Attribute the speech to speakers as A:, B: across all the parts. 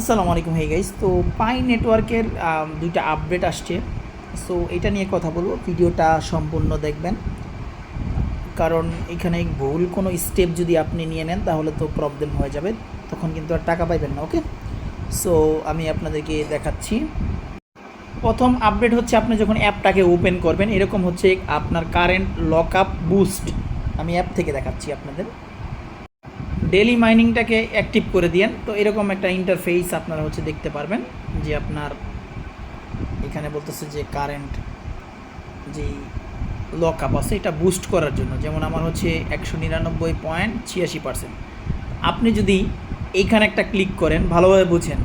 A: আসসালামু আলাইকুম hey guys তো পাই নেটওয়ার্কের দুইটা আপডেট আসছে। সো এটা নিয়ে কথা বলব। ভিডিওটা সম্পূর্ণ দেখবেন। কারণ এখানে ভুল কোনো স্টেপ যদি আপনি নিয়ে নেন, তাহলে তো প্রবলেম হয়ে যাবে। তখন কিন্তু আর টাকা পাইবেন না ওকে সো আমি আপনাদেরকে দেখাচ্ছি। প্রথম আপডেট হচ্ছে, আপনি যখন অ্যাপটাকে ওপেন করবেন, এরকম হচ্ছে আপনার কারেন্ট লক আপ বুস্ট আমি অ্যাপ থেকে দেখাচ্ছি আপনাদের। ডেলি মাইনিংটাকে অ্যাক্টিভ করে দিয়েন। তো এরকম একটা ইন্টারফেস আপনারা হচ্ছে দেখতে পারবেন যে আপনার এখানে বলতেছে যে কারেন্ট যেই লক আপ আছে, এটা বুস্ট করার জন্য। যেমন আমার হচ্ছে একশো নিরানব্বই পয়েন্ট ছিয়াশি পার্সেন্ট আপনি যদি এইখানে একটা ক্লিক করেন, ভালোভাবে বুঝেন।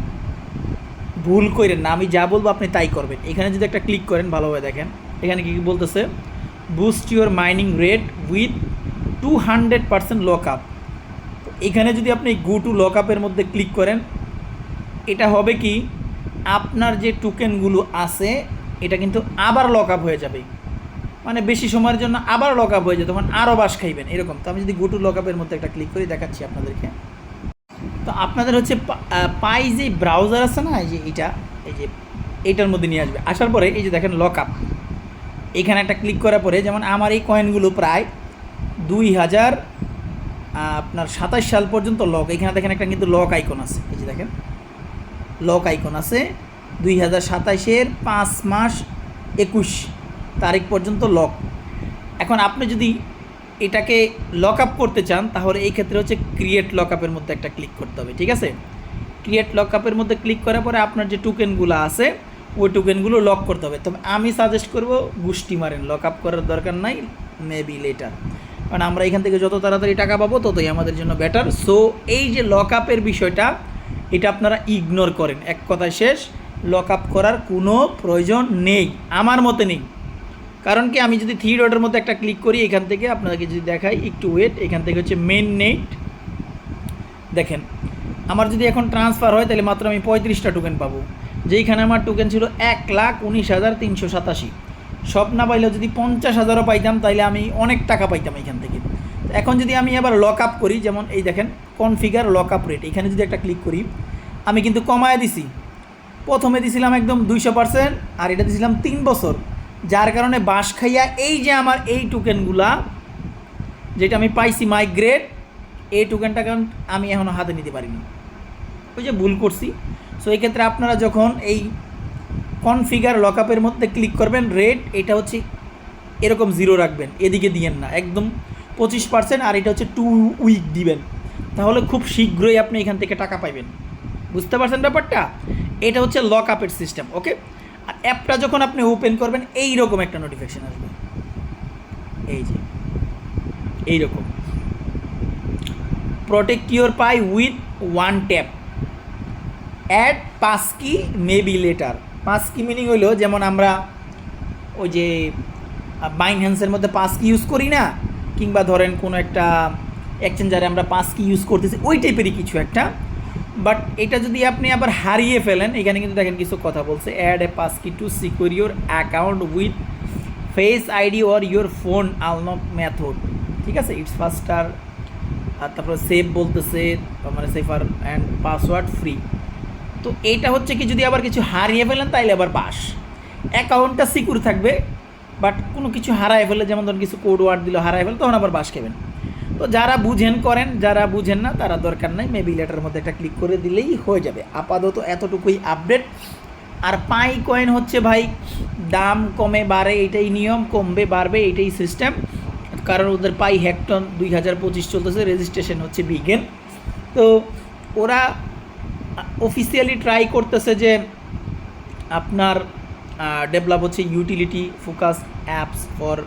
A: ভুল করেন না, আমি যা বলব আপনি তাই করবেন। এখানে যদি একটা ক্লিক করেন, ভালোভাবে দেখেন। এখানে কি বলতেছে? Boost your mining rate with two hundred percent lock up এখানে যদি আপনি গো টু লক আপের মধ্যে ক্লিক করেন, এটা হবে কি? আপনার যে টোকেনগুলো আছে, এটা কিন্তু আবার লক আপ হয়ে যাবে। মানে বেশি সময়ের জন্য আবার লক আপ হয়ে যায়, তখন আরও বাস খাইবেন, এরকম। তো আমি যদি গো টু লক আপের মধ্যে একটা ক্লিক করি, দেখাচ্ছি আপনাদেরকে। তো আপনাদের হচ্ছে পাই যে ব্রাউজার আছে না, এই যে এটা, এই যে এইটার মধ্যে নিয়ে আসবে। আসার পরে এই যে দেখেন লক আপ এখানে একটা ক্লিক করার পরে, যেমন আমার এই কয়েনগুলো প্রায় দুই হাজার আপনার সাতাশ সাল পর্যন্ত লক এখানে দেখেন একটা কিন্তু লক আইকন আছে, এই যে দেখেন। লক আইকন আছে, দুই হাজার সাতাশের পাঁচ মাস একুশ তারিখ পর্যন্ত লক এখন আপনি যদি এটাকে লক আপ করতে চান, তাহলে এই ক্ষেত্রে হচ্ছে ক্রিয়েট লক আপের মধ্যে একটা ক্লিক করতে হবে, ঠিক আছে? ক্রিয়েট লক আপের মধ্যে ক্লিক করার পরে আপনার যে টোকেনগুলো আছে, ওই টোকেনগুলো লক করতে হবে। তবে আমি সাজেস্ট করব গুষ্টি মারেন লক আপ করার দরকার নাই মেবি লেটার কারণ আমরা এখান থেকে যত তাড়াতাড়ি টাকা পাবো ততই আমাদের জন্য বেটার সো এই যে লক আপের বিষয়টা, এটা আপনারা ইগনোর করেন। এক কথায় শেষ লক আপ করার কোনো প্রয়োজন নেই। আমার মতে নেই। কারণ কি, আমি যদি থ্রি ডটের মধ্যে একটা ক্লিক করি, এখান থেকে আপনাদেরকে যদি দেখাই, একটু ওয়েট এখান থেকে হচ্ছে মেন নেট দেখেন, আমার যদি এখন ট্রান্সফার হয়, তাহলে মাত্র আমি পঁয়ত্রিশটা টোকেন পাবো। যেইখানে আমার টোকেন ছিল এক লাখ উনিশ হাজার তিনশো সাতাশি। সব না পাইলেও যদি পঞ্চাশ হাজারও পাইতাম তাহলে আমি অনেক টাকা পাইতাম এখান থেকে। এখন যদি আমি আবার লক আপ করি, যেমন এই দেখেন কনফিগার লক আপ রেট এখানে যদি একটা ক্লিক করি, আমি কিন্তু কমায় দিছি। প্রথমে দিছিলাম একদম দুইশো পার্সেন্ট আর এটা দিছিলাম তিন বছর। যার কারণে বাঁশ খাইয়া এই যে আমার এই টোকেনগুলা যেটা আমি পাইছি মাইগ্রেট এই টোকেনটা কারণ আমি এখনও হাতে নিতে পারিনি। ওই যে ভুল করছি। সো এই ক্ষেত্রে আপনারা যখন এই কনফিগার লকআপের মধ্যে ক্লিক করবেন রেট এটা হচ্ছে এরকম জিরো রাখবেন, এদিকে দিয়েন না, একদম পঁচিশ পার্সেন্ট আর এটা হচ্ছে টু উইক দিবেন। তাহলে খুব শীঘ্রই আপনি এখান থেকে টাকা পাইবেন। বুঝতে পারছেন ব্যাপারটা? এটা হচ্ছে লক আপের সিস্টেম ওকে আর অ্যাপটা যখন আপনি ওপেন করবেন এই রকম একটা নোটিফিকেশান আসবে। এই যে এই রকম protect your Pi with one tap add passkey maybe later passkey meaning হইল, যেমন আমরা ওই যে বাইনহ্যান্সের মধ্যে পাস কি ইউজ করি না, কিংবা ধরেন কোনো একটা এক্সচেঞ্জারে আমরা পাস কি ইউজ করতেছি, ওই টাইপেরই কিছু একটা। বাট এটা যদি আপনি আবার হারিয়ে ফেলেন, এখানে কিন্তু দেখেন কিছু কথা বলছে add a passkey to secure your account with face ID or your phone আলনক method ঠিক আছে? ইটস ফাস্টার আর তারপরে সেভ বলতেছে মানে সেফার অ্যান্ড পাসওয়ার্ড ফ্রি তো এইটা হচ্ছে কি, যদি আবার কিছু হারিয়ে ফেলেন, তাইলে আবার বাস। অ্যাকাউন্টটা সিকিউর থাকবে, বাট কোনো কিছু হারায় ফেলে যেমন ধরুন কিছু কোড ওয়ার্ড দিল, হারায় ফেলে তখন আবার বাস খাবেন। তো যারা বুঝেন, করেন, যারা বুঝেন না, তারা দরকার নাই মেবি লেটার মধ্যে একটা ক্লিক করে দিলেই হয়ে যাবে। আপাতত এতটুকুই আপডেট আর পাই কয়েন হচ্ছে ভাই, দাম কমে, বাড়ে এটাই নিয়ম, কমবে, বাড়বে এটাই সিস্টেম কারণ ওদের পাই হেক্টন দুই হাজার পঁচিশ চলতেছে রেজিস্ট্রেশন হচ্ছে বিগেন তো ওরা অফিসিয়ালি ট্রাই করতেছে যে আপনার ডেভেলপ হচ্ছে utility focus apps for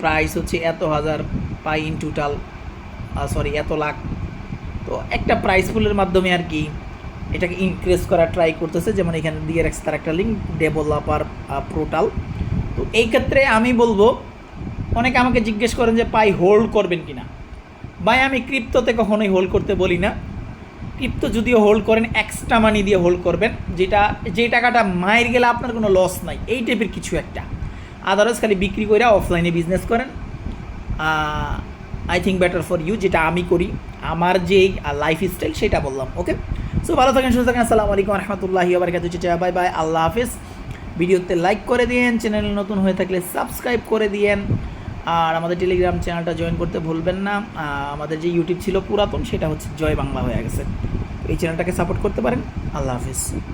A: price হচ্ছে এত হাজার পাই ইন টোটাল সরি এত লাখ। তো একটা প্রাইস পুলের মাধ্যমে আর কি এটাকে ইনক্রিজ করার ট্রাই করতেছে। যেমন এখানে দিয়ে রাখছে তার একটা লিঙ্ক ডেভেলপার পোর্টাল তো এই ক্ষেত্রে আমি বলব, অনেকে আমাকে জিজ্ঞেস করেন যে পাই হোল্ড করবেন কিনা? ভাই, আমি ক্রিপ্টোতে কখনোই হোল্ড করতে বলি না। ক্রিপ্টো যদিও হোল্ড করেন এক্সট্রা মানি দিয়ে হোল্ড করবেন, যেটা যে টাকাটা মায়ের গেলে আপনার কোনো লস নাই, এই টাইপের কিছু একটা। আদারওয়াইজ খালি বিক্রি করে অফলাইনে বিজনেস করেন। I think better for you যেটা আমি করি, আমার যেই লাইফ স্টাইল সেটা বললাম ওকে সো ভালো থাকেন, সুস্থ থাকেন, আসসালামু আলাইকুম রহমতুল্লাহি চিচা বাই বাই আল্লাহ হাফিজ। ভিডিওতে লাইক করে দিয়েন চ্যানেল নতুন হয়ে থাকলে সাবস্ক্রাইব করে দিয়েন। আর আমাদের টেলিগ্রাম চ্যানেলটা জয়েন করতে ভুলবেন না। আমাদের যে ইউটিউব ছিল পুরাতন, সেটা হচ্ছে জয় বাংলা হয়ে গেছে। এই চ্যানেলটাকে সাপোর্ট করতে পারেন। আল্লাহ হাফিজ।